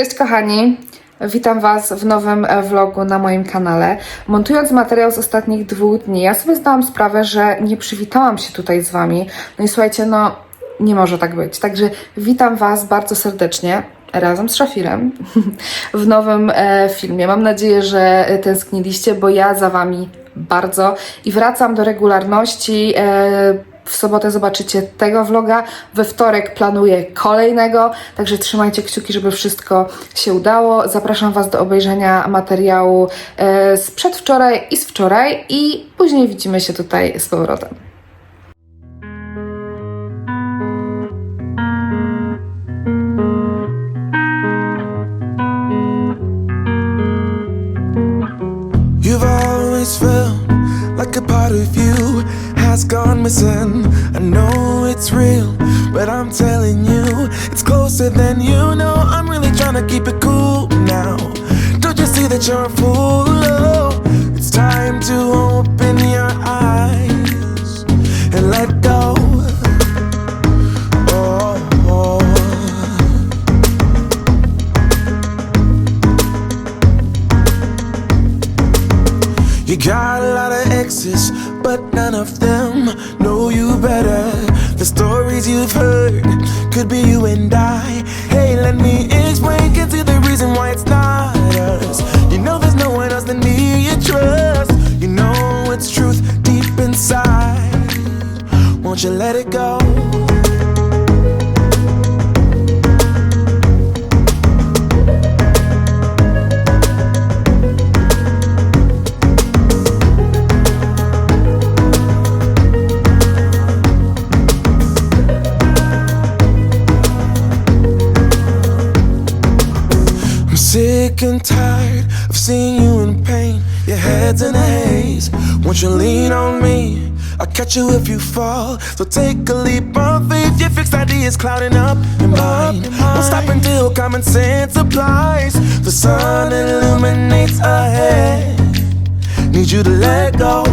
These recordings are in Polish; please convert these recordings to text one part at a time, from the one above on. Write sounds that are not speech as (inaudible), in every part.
Cześć kochani, witam Was w nowym e, vlogu na moim kanale. Montując materiał z ostatnich dwóch dni, ja sobie zdałam sprawę, że nie przywitałam się tutaj z Wami. No i słuchajcie, no nie może tak być. Także witam Was bardzo serdecznie razem z Szafirem (laughs) w nowym e, filmie. Mam nadzieję, że tęskniliście, bo ja za Wami bardzo i wracam do regularności. E, w sobotę zobaczycie tego vloga, we wtorek planuję kolejnego, także trzymajcie kciuki, żeby wszystko się udało. Zapraszam Was do obejrzenia materiału e, z przedwczoraj i z wczoraj i później widzimy się tutaj z powrotem. None of them and tired of seeing you in pain. Your head's in a haze. Won't you lean on me? I'll catch you if you fall. So take a leap of faith. Your fixed ideas clouding up your mind. Won't stop until common sense applies. The sun illuminates ahead. Need you to let go.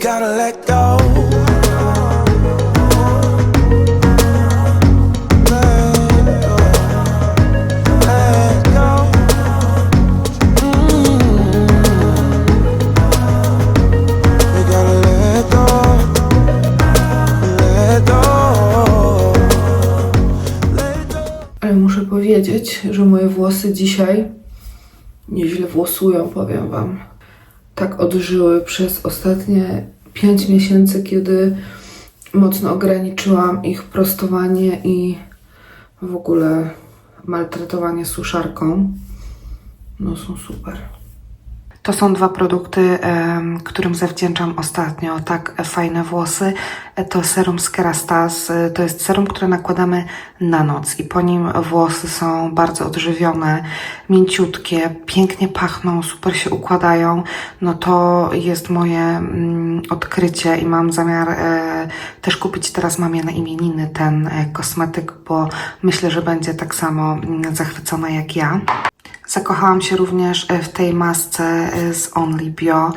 Go, let go. Ale muszę powiedzieć, że moje włosy dzisiaj nieźle włosują, powiem Wam. Tak odżyły przez ostatnie 5 miesięcy, kiedy mocno ograniczyłam ich prostowanie i w ogóle maltretowanie suszarką. No są super. To są dwa produkty, którym zawdzięczam ostatnio tak fajne włosy. To serum z Kerastase. To jest serum, które nakładamy na noc i po nim włosy są bardzo odżywione, mięciutkie, pięknie pachną, super się układają. No to jest moje mm, odkrycie i mam zamiar e, też kupić teraz mamie na imieniny ten e, kosmetyk, bo myślę, że będzie tak samo mm, zachwycona jak ja. Zakochałam się również e, w tej masce e, z Only Bio.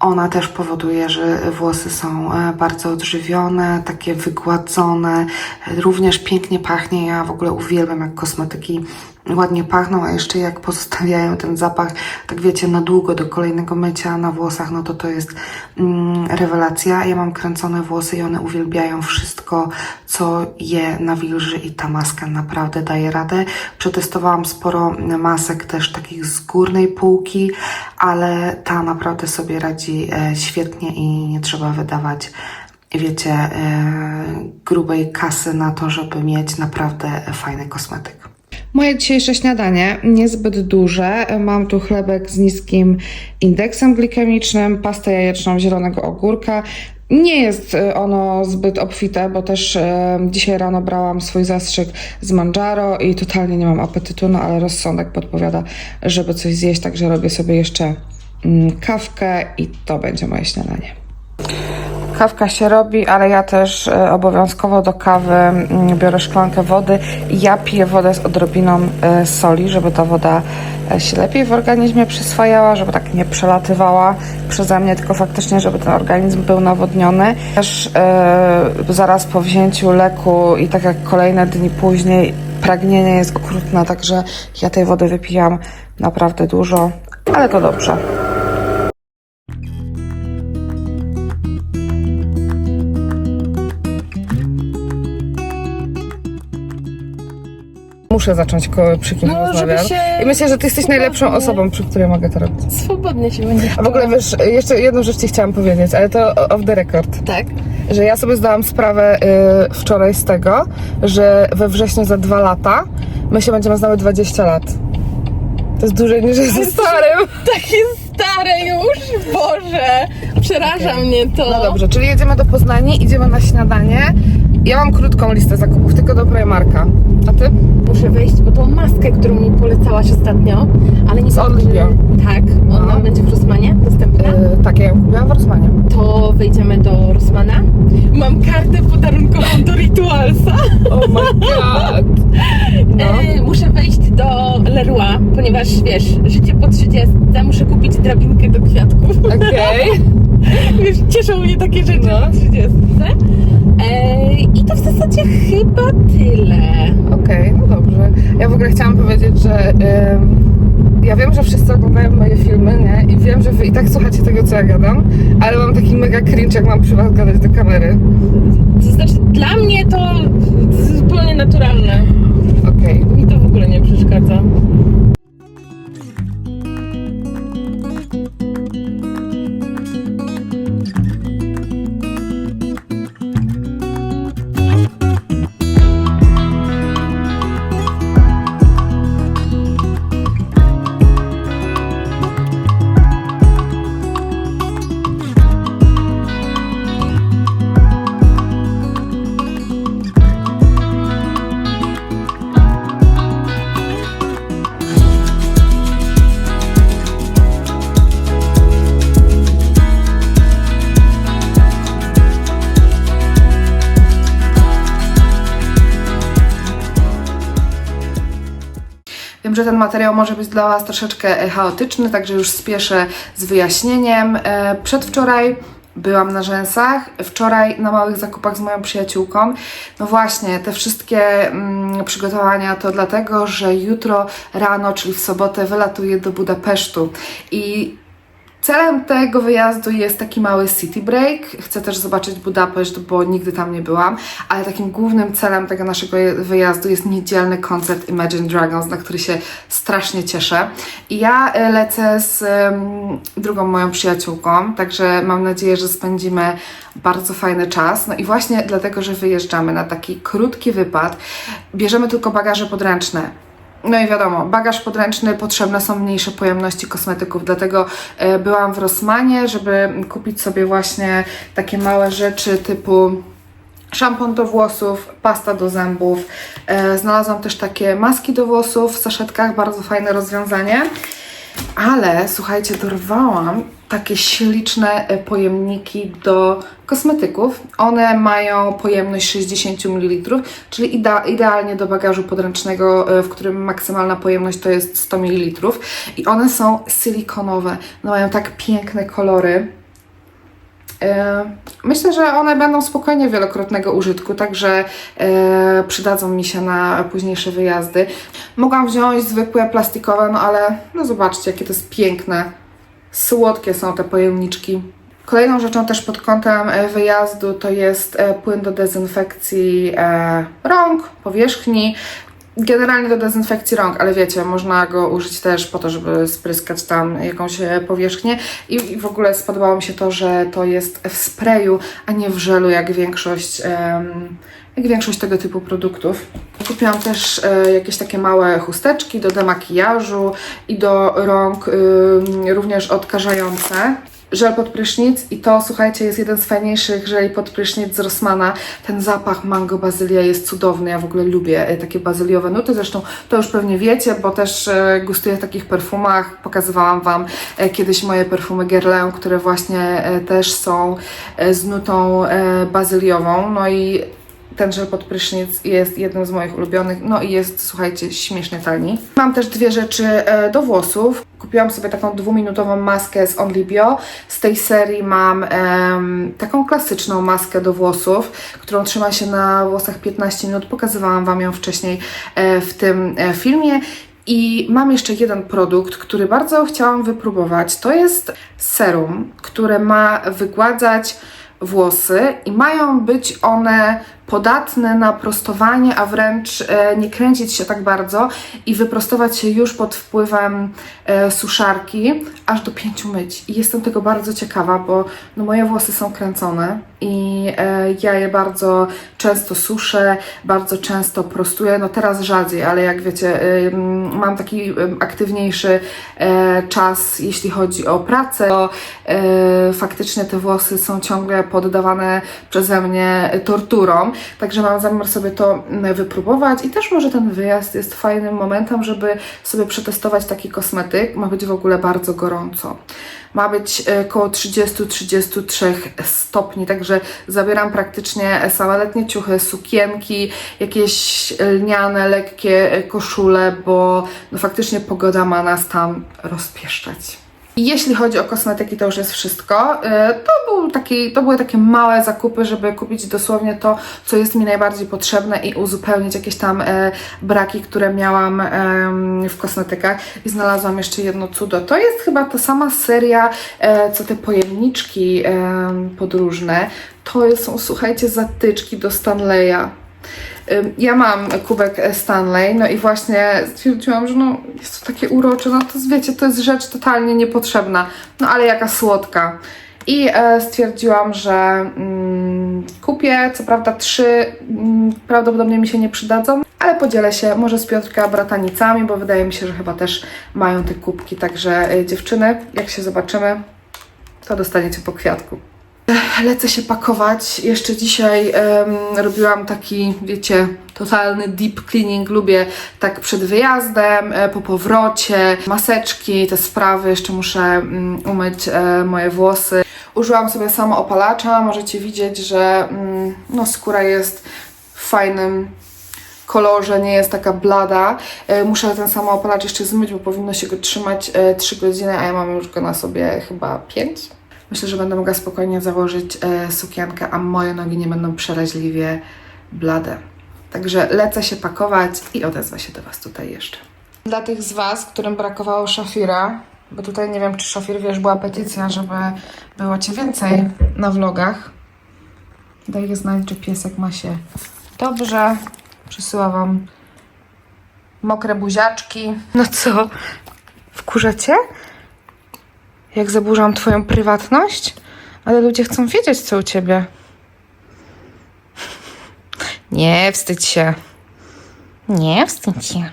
Ona też powoduje, że włosy są e, bardzo odżywione, takie wygładzone, również pięknie pachnie. Ja w ogóle uwielbiam, jak kosmetyki ładnie pachną, a jeszcze jak pozostawiają ten zapach, tak wiecie, na długo do kolejnego mycia na włosach, no to to jest mm, rewelacja. Ja mam kręcone włosy i one uwielbiają wszystko, co je nawilży i ta maska naprawdę daje radę. Przetestowałam sporo masek też takich z górnej półki, ale ta naprawdę sobie radzi e, świetnie i nie trzeba wydawać wiecie, e, grubej kasy na to, żeby mieć naprawdę fajny kosmetyk. Moje dzisiejsze śniadanie niezbyt duże. Mam tu chlebek z niskim indeksem glikemicznym, pastę jajeczną zielonego ogórka Nie jest e, ono zbyt obfite, bo też e, dzisiaj rano brałam swój zastrzyk z Manjaro i totalnie nie mam apetytu, no ale rozsądek podpowiada, żeby coś zjeść, także robię sobie jeszcze mm, kawkę i to będzie moje śniadanie. Kawka się robi, ale ja też e, obowiązkowo do kawy mm, biorę szklankę wody. Ja piję wodę z odrobiną e, soli, żeby ta woda e, się lepiej w organizmie przyswajała, żeby tak nie przelatywała przeze mnie, tylko faktycznie, żeby ten organizm był nawodniony. Też e, zaraz po wzięciu leku i tak jak kolejne dni później pragnienie jest okrutne, także ja tej wody wypijam naprawdę dużo, ale to dobrze. Muszę zacząć ko- przy kimś No, żeby rozmawiam. się I myślę, że ty jesteś najlepszą swobodnie- osobą, przy której mogę to robić. Swobodnie się będzie. A w ogóle wiesz, jeszcze jedną rzecz ci chciałam powiedzieć, ale to off the record. Tak. Że ja sobie zdałam sprawę y, wczoraj z tego, że we wrześniu za dwa lata my się będziemy znały 20 lat. To jest dłużej niż jestem starym. (laughs) Takie stare już, Boże. Przeraża mnie to. No dobrze, czyli jedziemy do Poznani, idziemy na śniadanie. Ja mam krótką listę zakupów, tylko do Primarka. A ty? Muszę wejść po tą maskę, którą mi polecałaś ostatnio, ale nie Z. Olivia. Tak, ona No. będzie w Rosmanie dostępna. Y, tak, ja ją kupiłam w Rosmanie. To wejdziemy do Rosmana. Mam kartę podarunkową do Ritualsa. Oh my (laughs) god. No. E, muszę wejść do Leroy, ponieważ wiesz, życie po 30, muszę kupić drabinkę do kwiatków. Okej. (laughs) (laughs) Wiesz, cieszą mnie takie rzeczy No. na 30. E, I to w zasadzie chyba tyle. Okej, no dobrze. Ja w ogóle chciałam powiedzieć, że ja wiem, że wszyscy oglądają moje filmy, nie? I wiem, że wy i tak słuchacie tego, co ja gadam, ale mam taki mega cringe, jak mam przy was gadać do kamery. To znaczy, dla mnie to zupełnie naturalne. Okej. Mi to w ogóle nie przeszkadza. Ten materiał może być dla Was troszeczkę e, chaotyczny, także już spieszę z wyjaśnieniem. E, Przedwczoraj byłam na rzęsach, wczoraj na małych zakupach z moją przyjaciółką. No właśnie, te wszystkie mm, przygotowania to dlatego, że jutro rano, czyli w sobotę, wylatuję do Budapesztu i Celem tego wyjazdu jest taki mały city break. Chcę też zobaczyć Budapeszt, bo nigdy tam nie byłam, ale takim głównym celem tego naszego wyjazdu jest niedzielny koncert Imagine Dragons, na który się strasznie cieszę. I ja e, lecę z em, drugą moją przyjaciółką, także mam nadzieję, że spędzimy bardzo fajny czas. No i właśnie dlatego, że wyjeżdżamy na taki krótki wypad, bierzemy tylko bagaże podręczne. No i wiadomo, bagaż podręczny, potrzebne są mniejsze pojemności kosmetyków, dlatego e, byłam w Rossmanie, żeby kupić sobie właśnie takie małe rzeczy typu szampon do włosów, pasta do zębów. E, znalazłam też takie maski do włosów w saszetkach, bardzo fajne rozwiązanie. Ale słuchajcie, dorwałam takie śliczne e, pojemniki do kosmetyków. One mają pojemność 60 ml, czyli idea, idealnie do bagażu podręcznego, e, w którym maksymalna pojemność to jest 100 ml. I one są silikonowe. No mają tak piękne kolory. E, Myślę, że one będą spokojnie wielokrotnego użytku, także e, przydadzą mi się na późniejsze wyjazdy. Mogłam wziąć zwykłe plastikowe, no ale no zobaczcie, jakie to jest piękne. Słodkie są te pojemniczki. Kolejną rzeczą też pod kątem e, wyjazdu to jest płyn do dezynfekcji rąk, powierzchni. Generalnie do dezynfekcji rąk, ale wiecie, można go użyć też po to, żeby spryskać tam jakąś e, powierzchnię. I, w ogóle spodobało mi się to, że to jest w sprayu, a nie w żelu, jak większość, jak większość tego typu produktów. Kupiłam też e, jakieś takie małe chusteczki do demakijażu i do rąk również odkażające. Żel pod prysznic i to, słuchajcie, jest jeden z fajniejszych żeli pod prysznic z Rossmana. Ten zapach mango bazylia jest cudowny, ja w ogóle lubię e, takie bazyliowe nuty, zresztą to już pewnie wiecie, bo też e, gustuję w takich perfumach. Pokazywałam Wam e, kiedyś moje perfumy Guerlain, które właśnie też są z nutą bazyliową, no i ten żel pod prysznic jest jednym z moich ulubionych, no i jest, słuchajcie, śmiesznie tani. Mam też dwie rzeczy do włosów. Kupiłam sobie taką dwuminutową maskę z Only Bio. Z tej serii mam taką klasyczną maskę do włosów, którą trzyma się na włosach 15 minut. Pokazywałam Wam ją wcześniej e, w tym e, filmie. I mam jeszcze jeden produkt, który bardzo chciałam wypróbować. To jest serum, które ma wygładzać włosy i mają być one podatne na prostowanie, a wręcz e, nie kręcić się tak bardzo i wyprostować się już pod wpływem e, suszarki aż do pięciu myć. I jestem tego bardzo ciekawa, bo no, moje włosy są kręcone i e, ja je bardzo często suszę, bardzo często prostuję. No teraz rzadziej, ale jak wiecie, y, mam taki y, aktywniejszy czas, jeśli chodzi o pracę, to faktycznie te włosy są ciągle poddawane przeze mnie torturom. Także mam zamiar sobie to mm, wypróbować i też może ten wyjazd jest fajnym momentem, żeby sobie przetestować taki kosmetyk. Ma być w ogóle bardzo gorąco. Ma być e, około 30-33 stopni, także zabieram praktycznie same letnie ciuchy, sukienki, jakieś lniane, lekkie e, koszule, bo no faktycznie pogoda ma nas tam rozpieszczać. Jeśli chodzi o kosmetyki, to już jest wszystko. E, To, był taki, to były takie małe zakupy, żeby kupić dosłownie to, co jest mi najbardziej potrzebne i uzupełnić jakieś tam e, braki, które miałam w kosmetykach. I znalazłam jeszcze jedno cudo. To jest chyba ta sama seria, e, co te pojemniczki em, podróżne. To są, słuchajcie, zatyczki do Stanleya. Ja mam kubek Stanley, no i właśnie stwierdziłam, że no jest to takie urocze, no to wiecie, to jest rzecz totalnie niepotrzebna, no ale jaka słodka. I e, stwierdziłam, że mm, kupię, co prawda trzy mm, prawdopodobnie mi się nie przydadzą, ale podzielę się może z Piotrka bratanicami, bo wydaje mi się, że chyba też mają te kubki, także e, dziewczyny, jak się zobaczymy, to dostaniecie po kwiatku. Lecę się pakować. Jeszcze dzisiaj em, robiłam taki, wiecie, totalny deep cleaning. Lubię tak przed wyjazdem, e, po powrocie, maseczki, te sprawy. Jeszcze muszę mm, umyć e, moje włosy. Użyłam sobie samoopalacza. Możecie widzieć, że mm, no, skóra jest w fajnym kolorze, nie jest taka blada. E, Muszę ten samoopalacz jeszcze zmyć, bo powinno się go trzymać e, 3 godziny, a ja mam już go na sobie chyba 5. Myślę, że będę mogła spokojnie założyć e, sukienkę, a moje nogi nie będą przeraźliwie blade. Także lecę się pakować i odezwę się do Was tutaj jeszcze. Dla tych z Was, którym brakowało szafira, bo tutaj nie wiem, czy szafir, wiesz, była petycja, żeby było Cię więcej na vlogach. Daję znać, czy piesek ma się dobrze. Przysyła Wam mokre buziaczki. No co? Wkurzacie? Jak zaburzam Twoją prywatność? Ale ludzie chcą wiedzieć, co u Ciebie. Nie wstydź się. Nie wstydź się.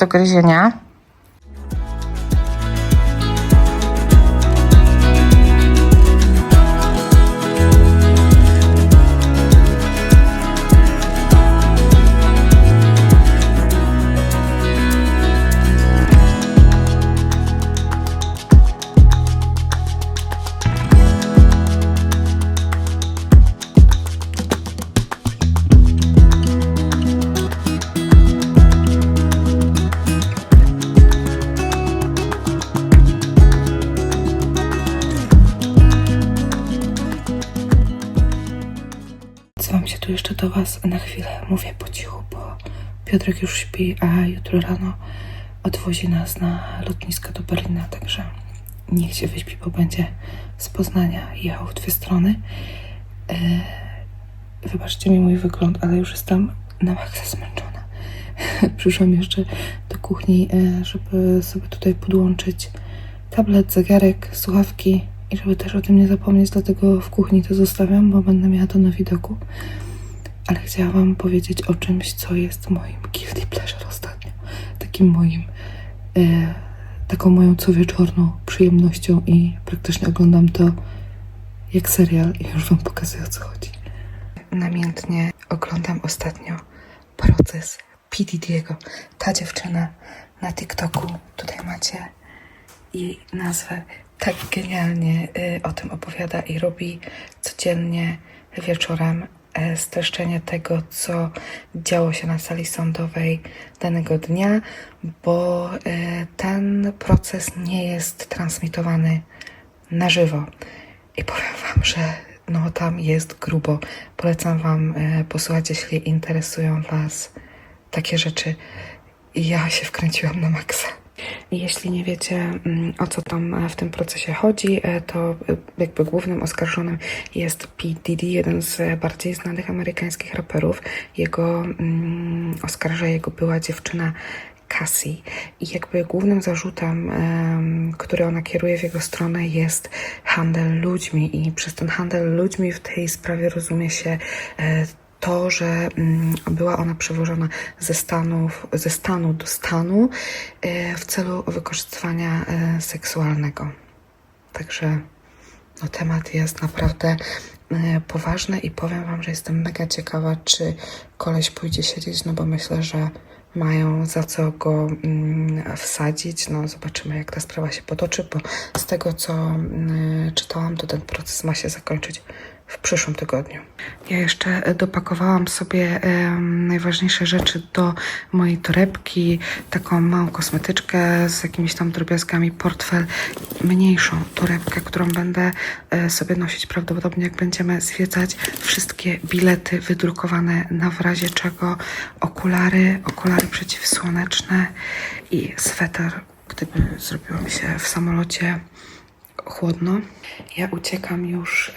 Do gryzienia. Na chwilę. Mówię po cichu, bo Piotrek już śpi, a jutro rano odwozi nas na lotnisko do Berlina, także niech się wyśpi, bo będzie z Poznania jechał w dwie strony. E, wybaczcie mi mój wygląd, ale już jestem na maksa zmęczona. (laughs) Przyszłam jeszcze do kuchni, e, żeby sobie tutaj podłączyć tablet, zegarek, słuchawki i żeby też o tym nie zapomnieć, dlatego w kuchni to zostawiam, bo będę miała to na widoku. Ale chciałam Wam powiedzieć o czymś, co jest moim guilty pleasure ostatnio. Takim moim, e, taką moją co wieczorną przyjemnością i praktycznie oglądam to jak serial i już Wam pokazuję o co chodzi. Namiętnie oglądam ostatnio proces P. Diddy'ego. Ta dziewczyna na TikToku, tutaj macie jej nazwę, tak genialnie y, o tym opowiada i robi codziennie wieczorem streszczenie tego, co działo się na sali sądowej danego dnia, bo e, ten proces nie jest transmitowany na żywo. I powiem Wam, że no tam jest grubo. Polecam Wam e, posłuchać, jeśli interesują Was takie rzeczy. I Ja się wkręciłam na maksa. Jeśli nie wiecie, mm, o co tam e, w tym procesie chodzi, e, to e, jakby głównym oskarżonym jest P. Diddy, jeden z bardziej znanych amerykańskich raperów. Jego mm, oskarża jego była dziewczyna Cassie. I jakby głównym zarzutem, em, który ona kieruje w jego stronę, jest handel ludźmi. I przez ten handel ludźmi w tej sprawie rozumie się e, to, że mm, była ona przewożona ze, Stanów, ze stanu do stanu e, w celu wykorzystywania e, seksualnego. Także no, temat jest naprawdę e, poważny i powiem Wam, że jestem mega ciekawa, czy koleś pójdzie siedzieć, no bo myślę, że mają za co go mm, wsadzić. No zobaczymy, jak ta sprawa się potoczy, bo z tego, co mm, czytałam, to ten proces ma się zakończyć w przyszłym tygodniu. Ja jeszcze e, dopakowałam sobie najważniejsze rzeczy do mojej torebki, taką małą kosmetyczkę z jakimiś tam drobiazgami, portfel, mniejszą torebkę, którą będę e, sobie nosić prawdopodobnie jak będziemy zwiedzać wszystkie bilety wydrukowane na w razie czego okulary, okulary przeciwsłoneczne i sweter, gdyby zrobiło mi się w samolocie chłodno. Ja uciekam już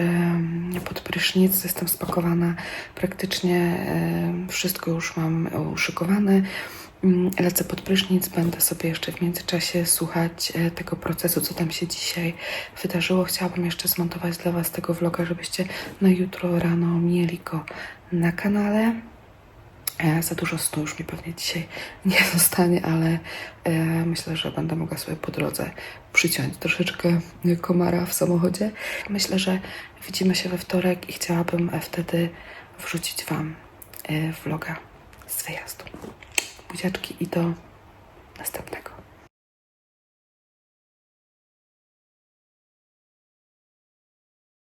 pod prysznic, jestem spakowana, praktycznie wszystko już mam uszykowane. Mm, Lecę pod prysznic, będę sobie jeszcze w międzyczasie słuchać e, tego procesu, co tam się dzisiaj wydarzyło. Chciałabym jeszcze zmontować dla Was tego vloga, żebyście na jutro rano mieli go na kanale. E, Za dużo snu już mi pewnie dzisiaj (laughs) nie zostanie, ale e, myślę, że będę mogła sobie po drodze przyciąć troszeczkę komara w samochodzie. Myślę, że widzimy się we wtorek i chciałabym wtedy wrzucić Wam e, vloga z wyjazdu. Buziaczki i do następnego.